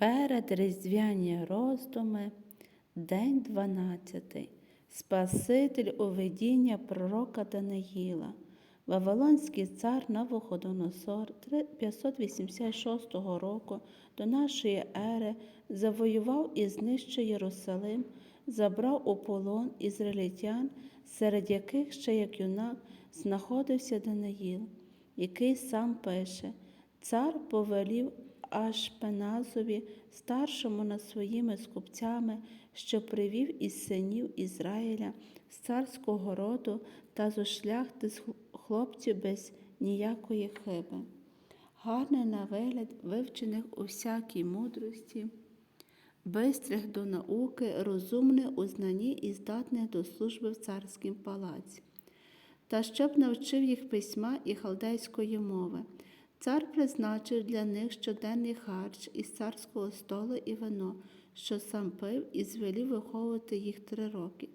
Перед різдвяні роздуми, день 12. Спаситель у видіння пророка Даниїла. Вавилонський цар Навуходоносор 586 року до нашої ери завоював і знищив Єрусалим, забрав у полон ізраїльтян, серед яких ще як юнак знаходився Даниїл, який сам пише: Цар повелів Ашпеназові, старшому над своїми скупцями, що привів із синів Ізраїля з царського роду та зо шляхти з хлопців без ніякої хиби. Гарний на вигляд, вивчених у всякій мудрості, бистрих до науки, розумний у знанні і здатних до служби в царськім палаці, та щоб навчив їх письма і халдейської мови. Цар призначив для них щоденний харч із царського столу і вино, що сам пив, і звелів виховувати їх три роки.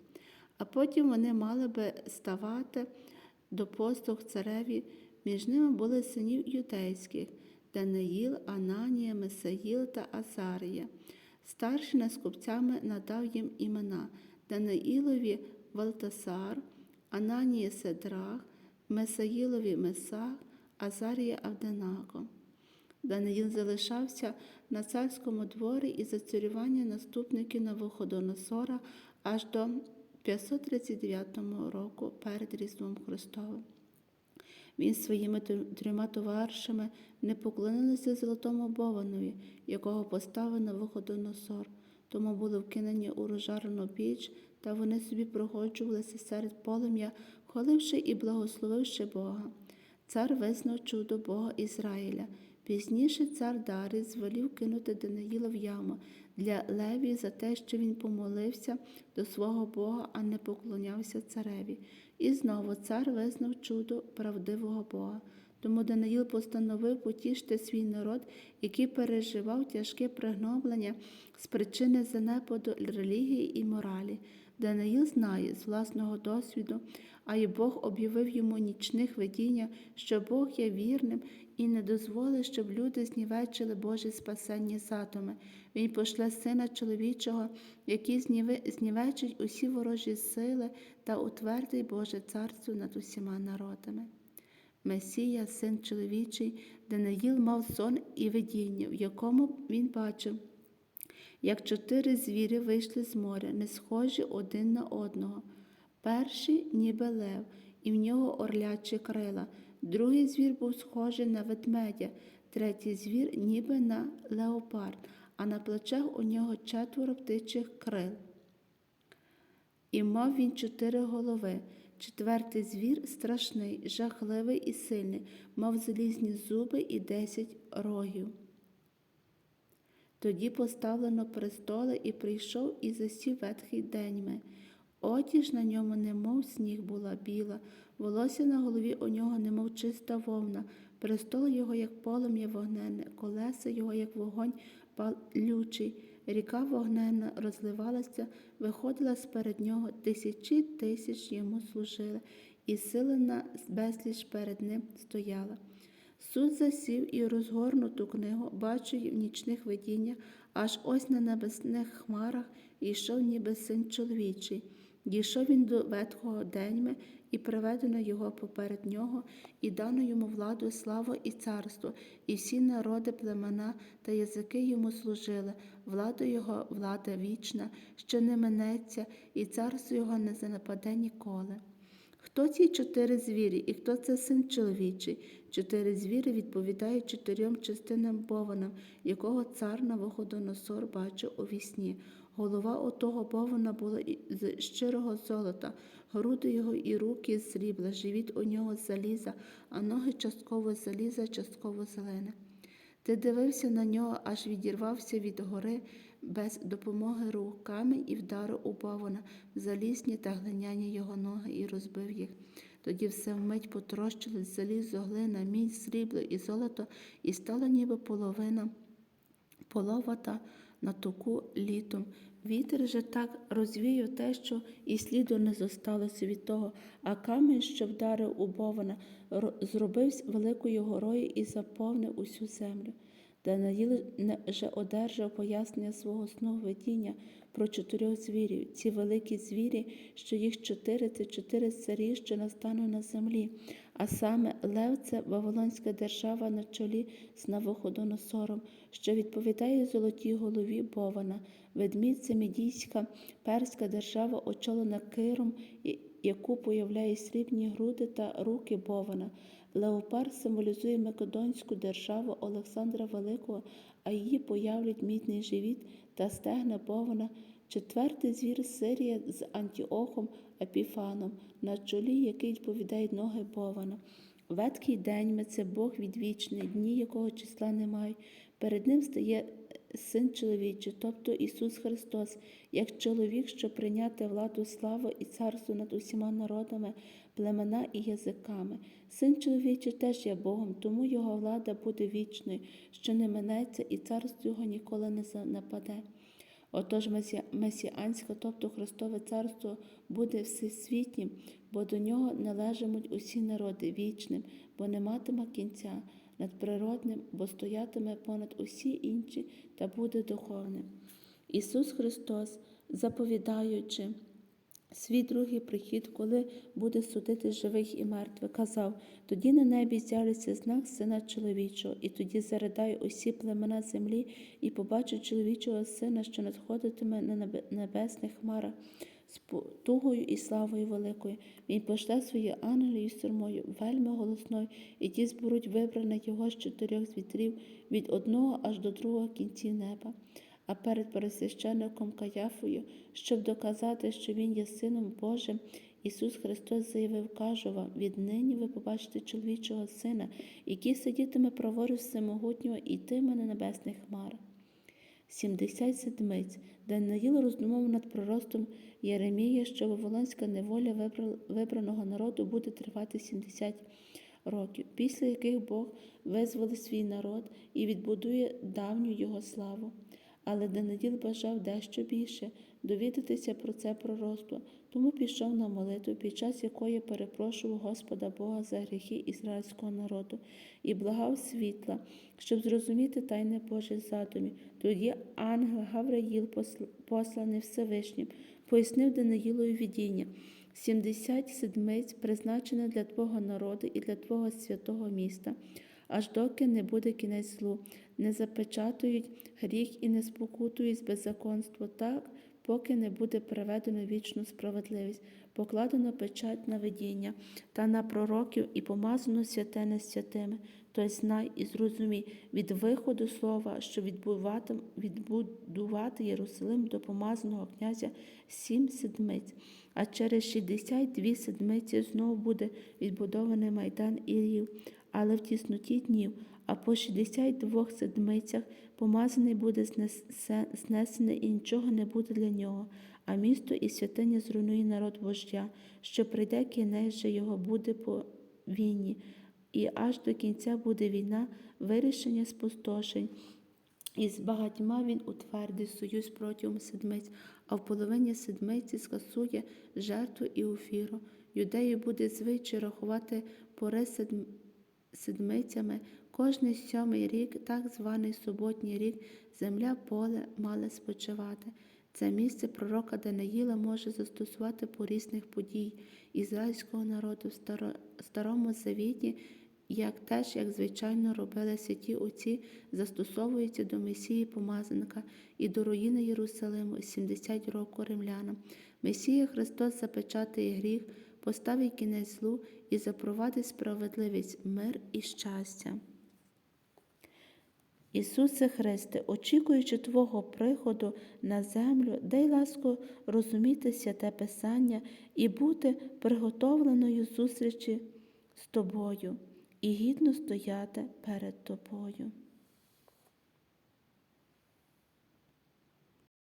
А потім вони мали би ставати до послуг цареві, між ними були синів юдейських Даниїл, Ананія, Месаїл та Азарія. Старший над скупцями надав їм імена Даниїлові Валтасар, Ананії Седрах, Месаїлові Месах, Азарія Авденаго. Даниїл залишався на царському дворі і за царювання наступників Навуходоносора аж до 539 року перед Різдвом Христовим. Він своїми трьома товаришами не поклонилися золотому бованові, якого поставив Навуходоносор, тому були вкинені у розжарену піч, та вони собі проходжувалися серед полум'я, хваливши і благословивши Бога. Цар визнав чудо Бога Ізраїля. Пізніше цар Дарий звелів кинути Даниїла в яму для Леві за те, що він помолився до свого Бога, а не поклонявся цареві. І знову цар визнав чудо правдивого Бога. Тому Даниїл постановив потішити свій народ, який переживав тяжке пригноблення з причини занепаду релігії і моралі. Даниїл знає з власного досвіду, а й Бог об'явив йому нічних видіння, що Бог є вірним і не дозволить, щоб люди знівечили Боже спасенні задуми. Він пошле сина чоловічого, який знівечить усі ворожі сили та утвердить Боже царство над усіма народами. Месія, син чоловічий, Даниїл мав сон і видіння, в якому він бачив як чотири звірі вийшли з моря, не схожі один на одного. Перший ніби лев, і в нього орлячі крила, другий звір був схожий на ведмедя, третій звір ніби на леопард, а на плечах у нього четверо птичих крил. І мав він чотири голови. Четвертий звір страшний, жахливий і сильний, мав залізні зуби і десять рогів. Тоді поставлено престоли і прийшов і засів ветхий деньми. Одіж на ньому, немов сніг була біла, волосся на голові у нього, немов чиста вовна, престол його, як полум'я вогненне, колеса його, як вогонь палючий, ріка вогненна розливалася, виходила сперед нього, тисячі тисяч йому служили, і силена безліч перед ним стояла. Суд засів і розгорнуту книгу бачив в нічних видіннях, аж ось на небесних хмарах йшов ніби син чоловічий. Дійшов він до ветхого деньми, і приведено його поперед нього, і дано йому владу, славу і царство, і всі народи, племена та язики йому служили, влада його, влада вічна, що не минеться, і царство його не занападе ніколи. Хто ці чотири звірі і хто це син чоловічий? Чотири звірі відповідають чотирьом частинам бована, якого цар Навуходоносор бачив у вісні. Голова отого бована була з щирого золота, груди його і руки з срібла, живіт у нього з заліза, а ноги частково заліза, частково зелене. Ти дивився на нього, аж відірвався від гори без допомоги руками і вдарив у бавона в залізні та глиняні його ноги і розбив їх. Тоді все вмить потрощилось залізо, глина, мідь, срібло і золото, і стала ніби половина половата на току літом. Вітер же так розвіяв те, що і сліду не зосталося від того, а камінь, що вдарив у бована, зробився великою горою і заповнив усю землю. Даниїл не- вже одержав пояснення свого сновидіння про чотирьох звірів. Ці великі звірі, що їх чотири, це чотири царі, що настануть на землі. А саме Лев це Вавилонська держава на чолі з Навуходоносором, що відповідає золотій голові Бована. Ведмідь це Мідійська перська держава, очолена Киром, яку появляє срібні груди та руки Бована. Леопард символізує Македонську державу Олександра Великого, а її появлять мідний живіт та стегна Бована. Четвертий звір Сирія з Антіохом Епіфаном, на чолі який відповідають ноги Бована. Ветхий день це Бог відвічний, дні якого числа немає. Перед ним стає Син чоловічий, тобто Ісус Христос, як чоловік, що прийняти владу славу і царство над усіма народами, племена і язиками. Син чоловічий теж є Богом, тому його влада буде вічною, що не минеться, і царство його ніколи не нападе. Отож месіанське, тобто Христове царство, буде всесвітнім, бо до нього належатимуть усі народи вічним, бо не матиме кінця, надприродним, бо стоятиме понад усі інші та буде духовним. Ісус Христос, заповідаючи свій другий прихід, коли буде судити живих і мертвих, казав: тоді на небі з'явиться знак Сина чоловічого, і тоді заридаю усі племена землі і побачу чоловічого сина, що надходитиме на небесних хмарах. З потугою і славою великою він пошле свої ангелі з сурмою, вельми голосною, і ті зберуть вибране його з чотирьох звітрів від одного аж до другого кінців неба. А перед пересвященником Каяфою, щоб доказати, що він є сином Божим, Ісус Христос заявив, кажу вам, віднині ви побачите чоловічого сина, який сидітиме праворуч всемогутнього і йтиме на небесних хмарах. 70 седмиць. Даниїл роздумав над проростом Єремія, що Вавилонська неволя вибраного народу буде тривати 70 років, після яких Бог визволить свій народ і відбудує давню його славу. Але Даниїл бажав дещо більше довідатися про це пророцтво, тому пішов на молитву, під час якої перепрошував Господа Бога за гріхи ізраїльського народу і благав світла, щоб зрозуміти тайне Божих задумів. Тоді ангел Гавраїл, посланий Всевишнім, пояснив Даниїлові видіння. 70 седмиць призначено для Твого народу і для Твого святого міста, аж доки не буде кінець злу, не запечатують гріх і не спокутують беззаконство так, поки не буде приведено вічну справедливість, покладено печать на видіння та на пророків і помазано святе над святими. Той знай і зрозумій від виходу слова, що відбудувати Єрусалим до помазаного князя сім седмиць, а через 62 седмиці знову буде відбудований майдан і рів, але в тісноті днів, а по 62 седмицях помазаний буде знесений і нічого не буде для нього, а місто і святиня зруйнує народ вождя, що прийде кінець же його буде по війні, і аж до кінця буде війна, вирішення спустошень. І з багатьма він утвердить союз протягом седмиць, а в половині седмиці скасує жертву і офіру. Юдею буде звичай рахувати пори седм- седмицями. Кожний сьомий рік, так званий суботній рік, земля поле мали спочивати. Це місце пророка Даниїла може застосувати по різних подій ізраїльського народу в Старому Завіті, як теж, як звичайно робили святі отці, застосовується до Месії помазанка і до руїни Єрусалиму 70 років римлянам. Месія Христос запечатає гріх, поставить кінець злу і запровадить справедливість, мир і щастя. Ісусе Христе, очікуючи Твого приходу на землю, дай ласку розуміти святе Писання і бути приготовленою зустрічі з Тобою і гідно стояти перед Тобою.